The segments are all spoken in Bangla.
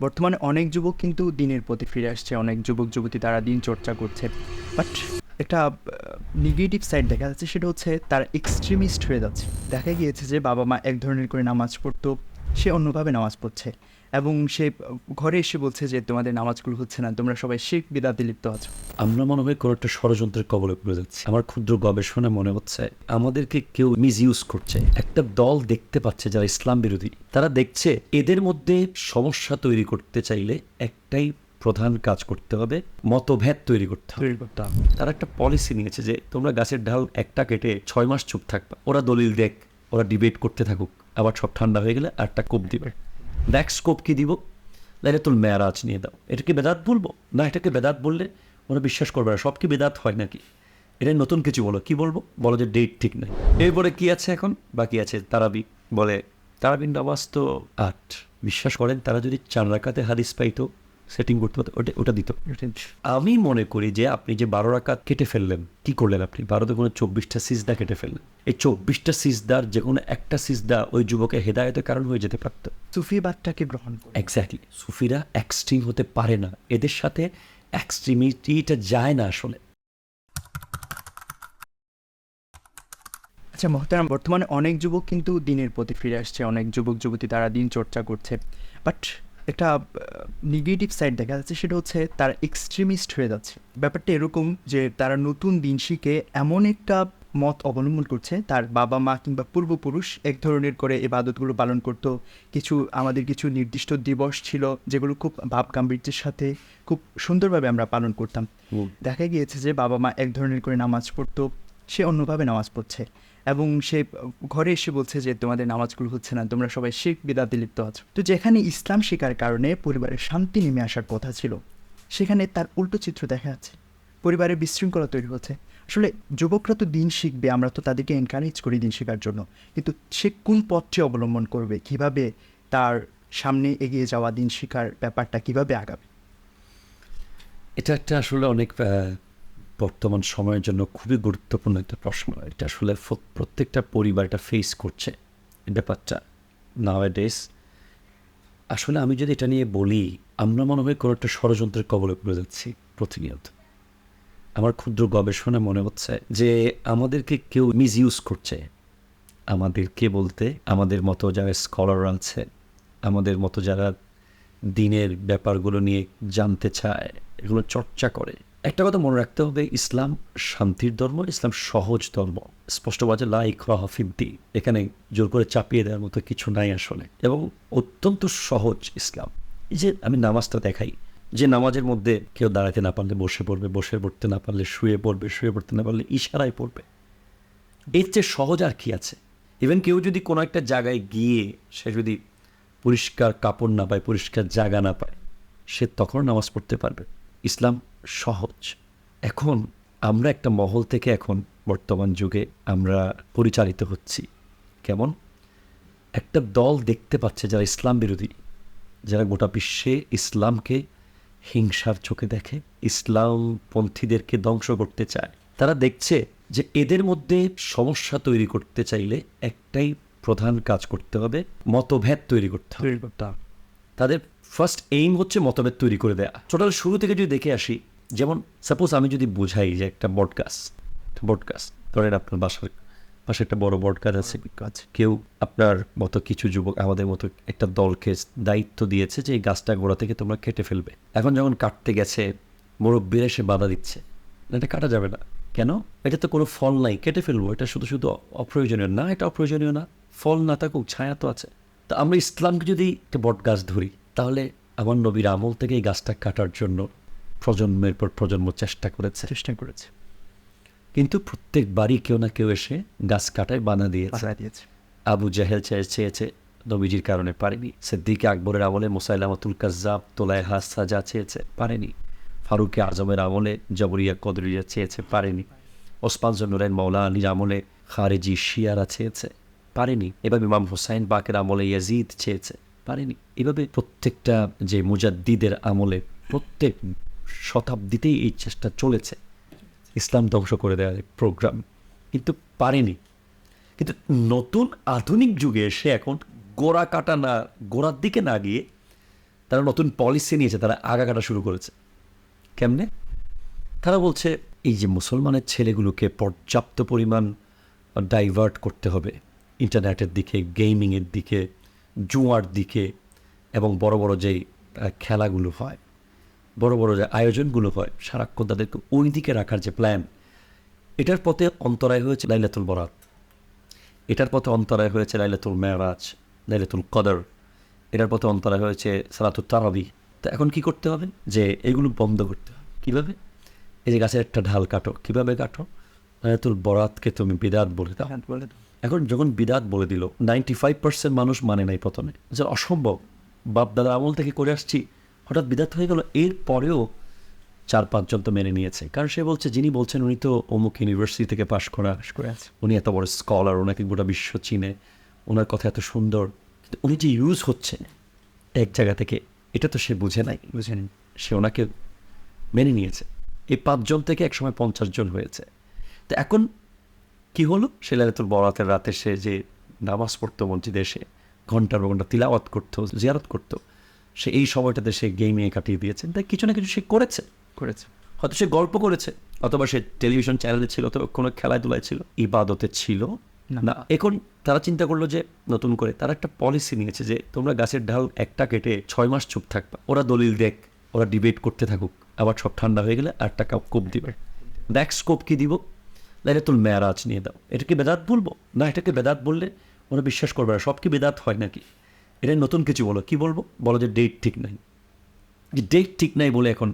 বর্তমানে অনেক যুবক কিন্তু দিনের প্রতি ফিরে আসছে, অনেক যুবক, যুবতী তারা দিন চর্চা করছে। বাট একটা নেগেটিভ সাইড দেখা যাচ্ছে, সেটা হচ্ছে তারা এক্সট্রিমিস্ট হয়ে যাচ্ছে। দেখা গিয়েছে যে বাবা মা এক ধরনের করে নামাজ পড়তো, সে অন্যভাবে নামাজ পড়ছে। এবং সে ঘরে এসে বলছে যে তোমাদের নামাজগুলো হচ্ছে না তোমরা সবাই শিখ বিদাতে লিপ্ত আছো। আমরা মনে হয় কোনো একটা ষড়যন্ত্রের কবলে পড়ে যাচ্ছি। আমার ক্ষুদ্র গবেষণা মনে হচ্ছে আমাদেরকে কেউ মিস ইউজ করছে। একটা দল দেখতে পাচ্ছে যারা ইসলাম বিরোধী তারা দেখছে এদের মধ্যে সমস্যা তৈরি করতে চাইলে একটাই প্রধান কাজ করতে হবে মতভেদ তৈরি করতে হবে। তৈরি একটা পলিসি নিয়েছে যে তোমরা গাছের ডাল একটা কেটে ছয় মাস চুপ থাকবা। ওরা দলিল দেখ ওরা ডিবেট করতে থাকুক আবার সব ঠান্ডা হয়ে গেলে আরেকটা কোপ দিবে। দেখ স্কোপ কী দিব? লাইলে মেয়ারাজ নিয়ে দাও। এটাকে বেদাত বলব? না এটাকে বেদাত বললে ওরা বিশ্বাস করবে না, সব কি বেদাত হয় নাকি? এটা নতুন কিছু বলো, কি বলব? বলো যে ডেট ঠিক নাই। এরপরে কি আছে এখন? বাকি আছে তারাবি। বলে তারাবিন নামাজ তো আট। বিশ্বাস করেন, তারা যদি চার রাখাতে হাদিস পাইতো সেটিং করতে পারতো ওটা ওটা দিত আমি মনে করি যে আপনি যে বারো রাকাত কেটে ফেললেন কি করলেন আপনি? বারোতে কোনো চব্বিশটা সিজদা কেটে ফেললেন। এই চব্বিশটা সিজদার যে কোনো একটা সিজদা ওই যুবকের হেদায়তের কারণ হয়ে যেতে পারত। সুফিবাদটাকে গ্রহণ করে এক্স্যাক্টলি সুফিরা এক্সট্রিম হতে পারে না। এদের সাথে এক্সট্রিমিটিটা যায় না আসলে। আচ্ছা মহতারাম বর্তমানে অনেক যুবক কিন্তু দিনের প্রতি ফিরে আসছে। অনেক যুবক যুবতী তারা দিন চর্চা করছে। বাট একটা নেগেটিভ সাইড দেখা যাচ্ছে সেটা হচ্ছে তারা এক্সট্রিমিস্ট হয়ে যাচ্ছে। ব্যাপারটা এরকম যে তারা নতুন দিন শিখে এমন একটা মত অবলম্বন করছে তার বাবা মা কিংবা পূর্বপুরুষ এক ধরনের করে ইবাদতগুলো পালন করতো। কিছু আমাদের কিছু নির্দিষ্ট দিবস ছিল যেগুলো খুব ভাব গাম্ভীর্যের সাথে খুব সুন্দরভাবে আমরা পালন করতাম। দেখা গিয়েছে যে বাবা মা এক ধরনের করে নামাজ পড়তো সে অন্যভাবে নামাজ পড়ছে। এবং সে ঘরে এসে বলছে যে তোমাদের নামাজগুলো হচ্ছে না, তোমরা সবাই শিখ বিদাতে লিপ্ত আছো। তো যেখানে ইসলাম শেখার কারণে পরিবারের শান্তি নেমে আসার কথা ছিল, সেখানে তার উল্টো চিত্র দেখা যাচ্ছে। পরিবারের বিশৃঙ্খলা তৈরি হচ্ছে। আসলে যুবকরা তো দিন শিখবে, আমরা তো তাদেরকে এনকারেজ করি দিন শেখার জন্য। কিন্তু সে কোন পথটি অবলম্বন করবে, কীভাবে তার সামনে এগিয়ে যাওয়া দিন শিখার ব্যাপারটা কীভাবে আগাবে? এটা একটা আসলে অনেক বর্তমান সময়ের জন্য খুবই গুরুত্বপূর্ণ একটা প্রশ্ন। এটা আসলে প্রত্যেকটা পরিবার এটা ফেস করছে ব্যাপারটা। নাও ডেস আসলে আমি যদি এটা নিয়ে বলি, আমরা মনে হয় কোনো একটা ষড়যন্ত্রের কবলে পড়ে যাচ্ছি প্রতিনিয়ত। আমার ক্ষুদ্র গবেষণা মনে হচ্ছে যে আমাদেরকে কেউ মিস ইউজ করছে। আমাদেরকে বলতে আমাদের মতো যারা স্কলার আছে, আমাদের মতো যারা দিনের ব্যাপারগুলো নিয়ে জানতে চায়, এগুলো চর্চা করে। একটা কথা মনে রাখতে হবে, ইসলাম শান্তির ধর্ম, ইসলাম সহজ ধর্ম। স্পষ্ট বাজে লা ইকরাহ ফিদ্দি, এখানে জোর করে চাপিয়ে দেওয়ার মতো কিছু নাই আসলে। এবং অত্যন্ত সহজ ইসলাম। এই যে আমি নামাজটা দেখাই, যে নামাজের মধ্যে কেউ দাঁড়াতে না পারলে বসে পড়বে, বসে পড়তে না পারলে শুয়ে পড়বে, শুয়ে পড়তে না পারলে ইশারায় পড়বে। এর চেয়ে সহজ আর কি আছে? ইভেন কেউ যদি কোনো একটা জায়গায় গিয়ে সে যদি পরিষ্কার কাপড় না পায়, পরিষ্কার জায়গা না পায়, সে তখন নামাজ পড়তে পারবে। ইসলাম সহজ। এখন আমরা একটা মহল থেকে এখন বর্তমান যুগে আমরা পরিচালিত হচ্ছি। কেমন? একটা দল দেখতে পাচ্ছে যারা ইসলাম বিরোধী যারা গোটা বিশ্বে ইসলামকে হিংসার চোখে দেখে ইসলামপন্থীদেরকে ধ্বংস করতে চায়। তারা দেখছে যে এদের মধ্যে সমস্যা তৈরি করতে চাইলে একটাই প্রধান কাজ করতে হবে মতভেদ তৈরি করতে হবে। তাদের ফার্স্ট এইম হচ্ছে মতভেদ তৈরি করে দেয়া। টোটাল শুরু থেকে যদি দেখে আসি যেমন সাপোজ আমি যদি বুঝাই যে একটা বটগাছ বটগাছ ধরেন আপনার বাসার পাশে একটা বড় বটগাছ আছে কাজ কেউ আপনার মতো কিছু যুবক, আমাদের মতো একটা দলকে দায়িত্ব দিয়েছে যে এই গাছটা গোড়া থেকে তোমরা কেটে ফেলবে। এখন যখন কাটতে গেছে, মুরব্বীরা এসে বাধা দিচ্ছে। এটা কাটা যাবে না। কেন? এটা তো কোনো ফল নাই, কেটে ফেলব। এটা শুধু শুধু অপ্রয়োজনীয়। না, এটা অপ্রয়োজনীয় না। ফল না থাকুক, ছায়া তো আছে। তা আমরা ইসলামকে যদি একটা বট গাছ ধরি, তাহলে আমার নবীর আমল থেকে এই গাছটা কাটার জন্য প্রজন্মের পর প্রজন্ম চেষ্টা করেছে। চেষ্টা করেছে। কিন্তু প্রত্যেকবারই কেউ না কেউ এসে গাছ কাটায় বানা দিয়েছে। দিয়েছে। আবু জাহেল চেয়েছে নবীজির কারণে পারেনি। সিদ্দিক আকবরের আমলে মোসাইলামাতুল কাজ্জাব তোলায় হাস সাজা চেয়েছে পারেনি। ফারুকে আজমের আমলে জবরিয়া কদরিয়া চেয়েছে পারেনি। ওসমান জনুরেন মৌলা আলীর আমলে খারেজি শিয়ারা চেয়েছে পারেনি। এভাবে ইমাম হোসাইন বাকের আমলে ইয়াজিদ চেয়েছে পারেনি। এভাবে প্রত্যেকটা যে মুজাদ্দিদের আমলে প্রত্যেক শতাব্দীতেই এই চেষ্টা চলেছে। ইসলাম ধ্বংস করে দেওয়ার প্রোগ্রাম কিন্তু পারেনি। কিন্তু নতুন আধুনিক যুগে এসে এখন গোড়া কাটা না, গোড়ার দিকে না গিয়ে তারা নতুন পলিসি নিয়েছে, তারা আগা কাটা শুরু করেছে। কেমনে? তারা বলছে, এই যে মুসলমানের ছেলেগুলোকে পর্যাপ্ত পরিমাণ ডাইভার্ট করতে হবে। ইন্টারনেটের দিকে গেমিংয়ের দিকে, জুয়ার দিকে এবং বড় বড় যেই খেলাগুলো হয় বড় বড় যে আয়োজনগুলো হয় সারাক্ষণ তাদেরকে ওই দিকে রাখার যে প্ল্যান এটার পথে অন্তরায় হয়েছে লাইলাতুল বরাত। এটার পথে অন্তরায় হয়েছে লাইলাতুল মেয়ারাজ লাইলাতুল কদর। এটার পথে অন্তরায় হয়েছে সালাতুল তারাবি। তো এখন কি করতে হবে? যে এগুলো বন্ধ করতে হবে। কীভাবে? এই যে গাছের একটা ঢাল কাটো। কীভাবে কাটো? লাইলাতুল বরাতকে তুমি বিদাত বলে দাও। বলে দাও। এখন যখন বিদাত বলে দিল নাইনটি ফাইভ পার্সেন্ট মানুষ মানে নাই প্রথমে। যে অসম্ভব। বাপ দাদা আমল থেকে করে আসছি। হঠাৎ বিদাত হয়ে গেল। এর পরেও চার পাঁচজন তো মেনে নিয়েছে। কারণ সে বলছে যিনি বলছেন উনি তো অমুক ইউনিভার্সিটি থেকে পাশ করা উনি এত বড় স্কলার ওনাকে গোটা বিশ্ব চিনে ওনার কথা এত সুন্দর। কিন্তু উনি যে ইউজ হচ্ছে এক জায়গা থেকে এটা তো সে বুঝে নাই। বুঝেনি সে ওনাকে মেনে নিয়েছে। এই পাঁচজন থেকে একসময় পঞ্চাশ জন হয়েছে। তো এখন কি হলো? সে লাইলাতুল বরাতের রাতে সে যে নামাজ পড়তো মসজিদে এসে ঘণ্টার ঘণ্টা তিলাওয়াত করতো জিয়ারত করতো। সে এই সময়টাতে সে গেমিংয়ে কাটিয়ে দিয়েছে। তাই কিছু না কিছু সে করেছে। করেছে। হয়তো সে গল্প করেছে অথবা সে টেলিভিশন চ্যানেলে ছিল অথবা কোনো খেলাধুলায় ছিল। ইবাদতে ছিল। না। এখন তারা চিন্তা করল যে নতুন করে তারা একটা পলিসি নিয়েছে যে তোমরা গাছের ঢাল একটা কেটে ছয় মাস চুপ থাকবা। ওরা দলিল দেখ ওরা ডিবেট করতে থাকুক। আবার সব ঠান্ডা হয়ে গেলে আর টাকা কোপ দিবে। দেখ স্কোপ কি দিব? লাইলাতুল মেয়ারাজ নিয়ে দাও। এটাকে বেদাত বলব? না এটাকে বেদাত বললে ওরা বিশ্বাস করবে না। সব কি বেদাত হয় নাকি? এটা নতুন কিছু বলো। কি বলব? বলো যে ডেট ঠিক নাই। যে ডেট ঠিক নাই বলে এখন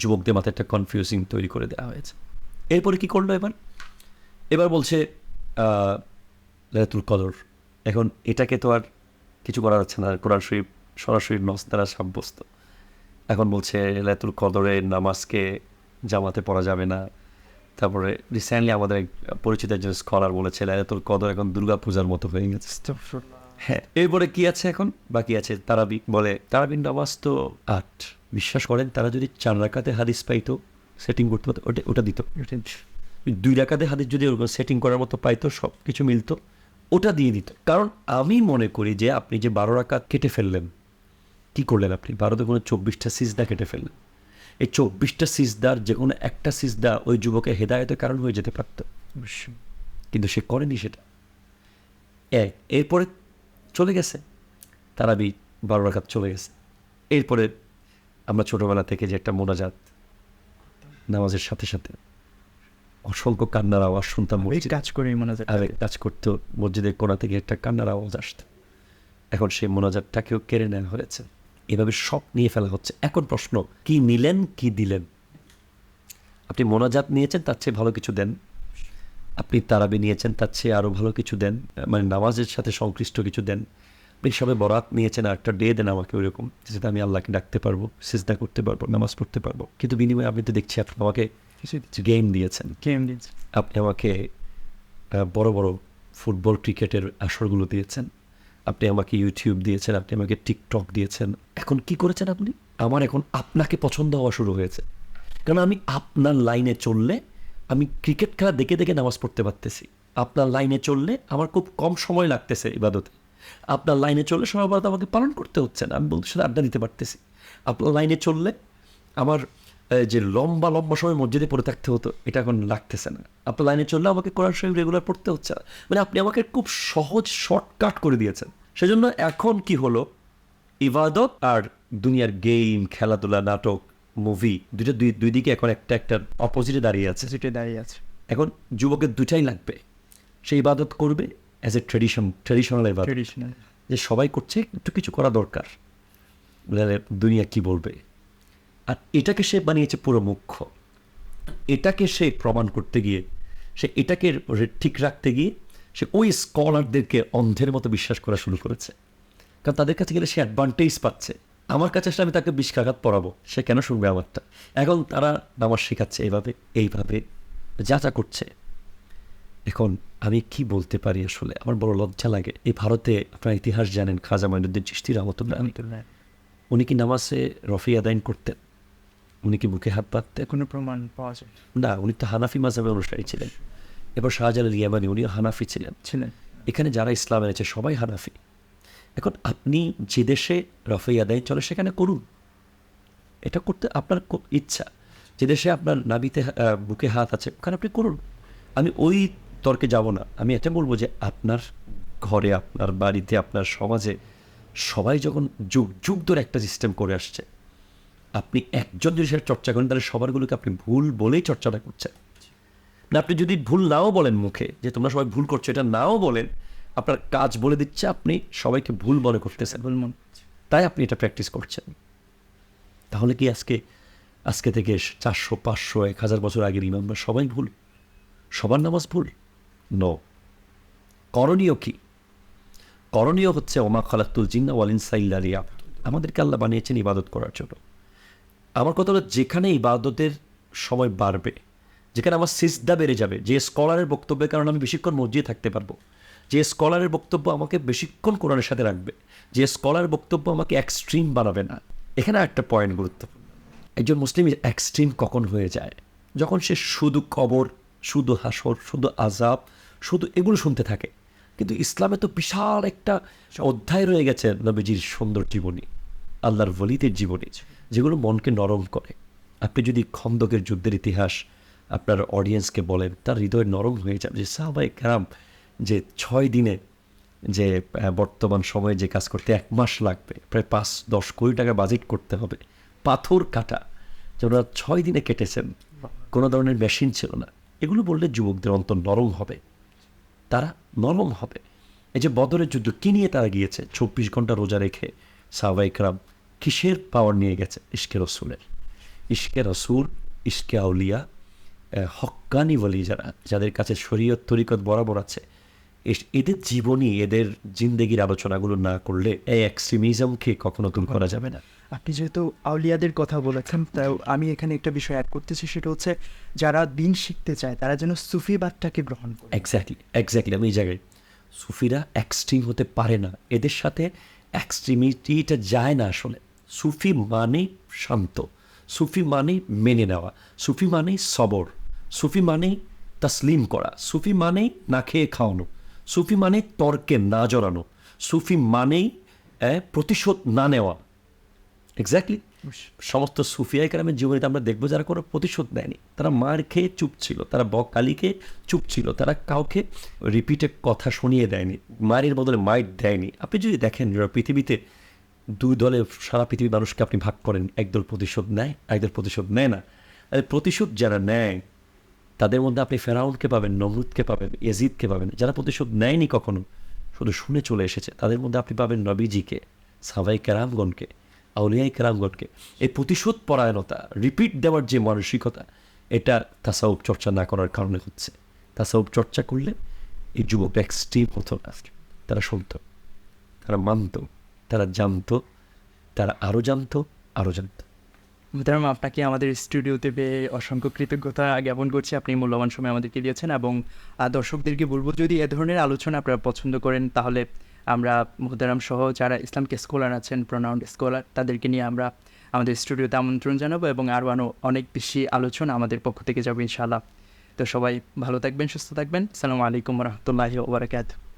যুবকদের মাথায় একটা কনফিউজিং তৈরি করে দেওয়া হয়েছে। এরপরে কি করল এবার? এবার বলছে লাইলাতুল কদর, এখন এটাকে তো আর কিছু করা যাচ্ছে না। কোরআন শরীফ সরাসরি নস দ্বারা সাব্যস্ত। এখন বলছে লাইলাতুল কদরের নামাজকে জামাতে পড়া যাবে না। তারপরে রিসেন্টলি আমাদের এক পরিচিত একজন স্কলার বলেছে লাইলাতুল কদর এখন দুর্গা পূজার মতো হয়ে গেছে। হ্যাঁ এরপরে কি আছে এখন? বাকি আছে তারাবি বলে তারাবির নামাজ তো আট বিশ্বাস করেন তারা যদি চার রাকাতে হাদিস পাইতো সেটিং করতে পারতো ওটা ওটা দিত। দুই রাকাতে হাদিস যদি ওরকম সেটিং করার মতো পাইতো সব কিছু মিলতো ওটা দিয়ে দিত। কারণ আমি মনে করি যে আপনি যে বারো রাকাত কেটে ফেললেন কি করলেন আপনি? বারোতে কোনো চব্বিশটা সিজদা কেটে ফেললেন। এই চব্বিশটা সিজদার যে কোনো একটা সিজদা ওই যুবকের হেদায়তের কারণ হয়ে যেতে পারতো। কিন্তু সে করেনি সেটা। এক এরপরে চলে গেছে। তারাবি বারো রাখাত চলে গেছে। এরপরে আমরা ছোটোবেলা থেকে যে একটা মোনাজাত নামাজের সাথে সাথে অসংখ্য কান্নার আওয়াজ শুনতাম কাজ করে মনে হয় আর কাজ করতো মসজিদের কোনা থেকে একটা কান্নার আওয়াজ আসতো। এখন সেই মোনাজাতটাকেও কেড়ে নেওয়া হয়েছে। এভাবে সব নিয়ে ফেলা হচ্ছে। এখন প্রশ্ন কি নিলেন কি দিলেন? আপনি মোনাজাত নিয়েছেন তার চেয়ে ভালো কিছু দেন? আপনি তারাবি নিয়েছেন তার চেয়ে আরও ভালো কিছু দেন মানে নামাজের সাথে সংশ্লিষ্ট কিছু দেন। আপনি সবে বরাত নিয়েছেন আর একটা ডে দেন আমাকে ওইরকম যেটা আমি আল্লাহকে ডাকতে পারব সিজদা করতে পারব নামাজ পড়তে পারব। কিন্তু বিনিময়ে আপনি তো দেখছি আপনি আমাকে গেম দিয়েছেন। গেম দিয়েছে আপনি আমাকে বড় বড় ফুটবল ক্রিকেটের আসরগুলো দিয়েছেন। আপনি আমাকে ইউটিউব দিয়েছেন আপনি আমাকে টিকটক দিয়েছেন। এখন কি করেছেন আপনি? আমার এখন আপনাকে পছন্দ হওয়া শুরু হয়েছে। কারণ আমি আপনার লাইনে চললে আমি ক্রিকেট খেলা দেখে দেখে নামাজ পড়তে পারতেছি। আপনার লাইনে চললে আমার খুব কম সময় লাগতেছে ইবাদতে। আপনার লাইনে চললে সময় বাদ আমাকে পালন করতে হচ্ছে না, আমি বন্ধুর সাথে আড্ডা দিতে পারতেছি। আপনার লাইনে চললে আমার যে লম্বা লম্বা সময় মসজিদে পড়ে থাকতে হতো, এটা এখন লাগতেছে না। আপনার লাইনে চললে আমাকে কোরআন শরীফ রেগুলার পড়তে হচ্ছে না। মানে আপনি আমাকে খুব সহজ শর্টকাট করে দিয়েছেন। সেজন্য এখন কি হলো? ইবাদত আর দুনিয়ার গেম খেলাধুলা, নাটক মুভি দুইটা দুই দুই দিকে এখন একটা একটা অপোজিটে দাঁড়িয়ে আছে। সেটা দাঁড়িয়ে আছে। এখন যুবকের দুটাই লাগবে। সে ইবাদত করবে অ্যাজ এ ট্রেডিশন ট্রেডিশনাল ইবাদত। ট্রেডিশনাল যে সবাই করছে একটু কিছু করা দরকার। দুনিয়া কি বলবে? আর এটাকে সে বানিয়েছে পুরো মুখ্য। এটাকে সে প্রমাণ করতে গিয়ে সে এটাকে ঠিক রাখতে গিয়ে সে ওই স্কলারদেরকে অন্ধের মতো বিশ্বাস করা শুরু করেছে। কারণ তাদের কাছে গেলে সে অ্যাডভান্টেজ পাচ্ছে। আমার কাছে আসলে আমি তাকে বিষকাঘাত পড়াবো সে কেন শুনবে আমারটা? এখন তারা নামাজ শেখাচ্ছে এইভাবে এইভাবে যা যা করছে। এখন আমি কি বলতে পারি আসলে? আমার বড় লজ্জা লাগে। এই ভারতে আপনার ইতিহাস জানেন খাজা মঈনুদ্দিন চিস্তি রহমতুল্লাহ। উনি কি নামাজে রফি আদায়ন করতেন? উনি কি বুকে হাত পাততেন কোনো প্রমাণ পাওয়া যায়। না উনি তো হানাফি মাজাবের অনুসারী ছিলেন। এবার শাহজালাল ইয়ামানি উনিও হানাফি ছিলেন। ছিলেন। এখানে যারা ইসলাম এনেছে সবাই হানাফি। এখন আপনি যে দেশে রফে আদায় চলে, সেখানে করুন। এটা করতে আপনার ইচ্ছা। যে দেশে আপনার নাবিতে বুকে হাত আছে, ওখানে আপনি করুন। আমি ওই তর্কে যাব না। আমি এটা বলব যে আপনার ঘরে, আপনার বাড়িতে, আপনার সমাজে সবাই যখন যুগ যুগ ধরে একটা সিস্টেম করে আসছে, আপনি একজন যদি সেটা চর্চা করেন, তাহলে সবারগুলোকে আপনি ভুল বলেই চর্চাটা করছেন। না, আপনি যদি ভুল নাও বলেন মুখে, যে তোমরা সবাই ভুল করছ, এটা নাও বলেন আপনার কাজ বলে দিচ্ছে আপনি সবাইকে ভুল মনে করতেছেন। বলমন তাই আপনি এটা প্র্যাকটিস করছেন। তাহলে কি আজকে আজকে থেকে চারশো পাঁচশো এক হাজার বছর আগের ইমামরা সবাই ভুল? সবার নামাজ ভুল? ন করণীয় কি? করণীয় হচ্ছে ওমা খালাতুল জিন্না ওয়ালিন সাইল্লারিয়া আমাদেরকে আল্লাহ বানিয়েছেন ইবাদত করার জন্য। আমার কথা হলো যেখানে ইবাদতের সময় বাড়বে যেখানে আমার সিজদা বেড়ে যাবে যে স্কলারের বক্তব্যের কারণে আমি বেশিক্ষণ মসজিদে থাকতে পারব যে স্কলারের বক্তব্য আমাকে বেশিক্ষণ কোরআনের সাথে রাখবে, যে স্কলারের বক্তব্য আমাকে এক্সট্রিম বানাবে না। এখানে একটা পয়েন্ট গুরুত্বপূর্ণ। একজন মুসলিম এক্সট্রিম কখন হয়ে যায়? যখন সে শুধু কবর, শুধু হাসর, শুধু আজাব শুধু এগুলো শুনতে থাকে। কিন্তু ইসলামে তো বিশাল একটা অধ্যায় রয়ে গেছে নবীজির সুন্দর জীবনী, আল্লাহর ওলিদের জীবনী, যেগুলো মনকে নরম করে। আপনি যদি খন্দকের যুদ্ধের ইতিহাস আপনার অডিয়েন্সকে বলেন, তার হৃদয় নরম হয়ে যাবে। যে সাহবাই কারাম যে ছয় দিনে যে বর্তমান সময়ে যে কাজ করতে এক মাস লাগবে প্রায় পাঁচ দশ কোটি টাকা বাজেট করতে হবে। পাথর কাটা যে ওরা ছয় দিনে কেটেছেন কোনো ধরনের মেশিন ছিল না। এগুলো বললে যুবকদের অন্তর নরম হবে। তারা নরম হবে। এই যে বদরের যুদ্ধ কী নিয়ে তারা গিয়েছে? চব্বিশ ঘণ্টা রোজা রেখে সাহবাইকরাম কিসের পাওয়ার নিয়ে গেছে? ইশকে রসুলের। ইশকে রসুল ইশকে আউলিয়া আহ, হক্কানি বলি যারা যাদের কাছে শরীয়ত তরিকত বরাবর আছে এদের জীবনী এদের জিন্দেগির আলোচনাগুলো না করলে এই এক্সট্রিমিজমকে কখনো দূর করা যাবে না। আপনি যেহেতু আউলিয়াদের কথা বলেছেন তাও আমি এখানে একটা বিষয় অ্যাড করতেছি সেটা হচ্ছে যারা দিন শিখতে চায় তারা যেন সুফিবাদটাকে গ্রহণ করে। এক্স্যাক্টলি এক্স্যাক্টলি আমি এই জায়গায়। সুফিরা এক্সট্রিম হতে পারে না। এদের সাথে এক্সট্রিমিটিটা যায় না আসলে। সুফি মানে শান্ত। সুফি মানে মেনে নেওয়া। সুফি মানে সবর। সুফি মানে তাসলিম করা। সুফি মানে না খেয়ে খাওয়ানো। সুফি মানে তর্কে না জড়ানো। সুফি মানেই প্রতিশোধ না নেওয়া। এক্স্যাক্টলি সমস্ত সুফিয়াই কালামের জীবনীতে আমরা দেখব যারা কোনো প্রতিশোধ নেয়নি। তারা মার খেয়ে চুপ ছিল তারা বকালিকে চুপ ছিল তারা কাউকে রিপিটে কথা শুনিয়ে দেয়নি মায়ের বদলে মাইট দেয়নি। আপনি যদি দেখেন পৃথিবীতে দুই দলে সারা পৃথিবীর মানুষকে আপনি ভাগ করেন একদল প্রতিশোধ নেয় একদল প্রতিশোধ নেয় না। প্রতিশোধ যারা নেয় তাদের মধ্যে আপনি ফেরাউনকে পাবেন নমরুদকে পাবেন, ইয়াজিদকে পাবেন। যারা প্রতিশোধ নেয়নি কখনো, শুধু শুনে চলে এসেছে। তাদের মধ্যে আপনি পাবেন নবীজিকে সাবাই কেরামগণকে, আউলিয়াই কেরামগণকে। এই প্রতিশোধ পরায়ণতা রিপিট দেওয়ার যে মানসিকতা এটা তাসাউব চর্চা না করার কারণে হচ্ছে। তাসাউব চর্চা করলে এই যুবক এক্সট্রিম হতো না তারা শুনতো, তারা মানতো, তারা জানতো, তারা আরও জানতো আরও জানতো। মুহতারাম আপনাকে আমাদের স্টুডিওতে পেয়ে অসংখ্য কৃতজ্ঞতা জ্ঞাপন করছি। আপনি মূল্যবান সময় আমাদেরকে দিয়েছেন এবং দর্শকদেরকে বলব, যদি এ ধরনের আলোচনা আপনারা পছন্দ করেন, তাহলে আমরা মুহতারাম সহ যারা ইসলামকে স্কলার আছেন প্রনাউন্ড স্কলার তাদেরকে নিয়ে আমরা আমাদের স্টুডিওতে আমন্ত্রণ জানাব এবং আরও আরও অনেক বেশি আলোচনা আমাদের পক্ষ থেকে যাবে ইনশাআল্লাহ। তো সবাই ভালো থাকবেন, সুস্থ থাকবেন। সালামু আলাইকুম রহমতুল্লাহি ওবরাকাত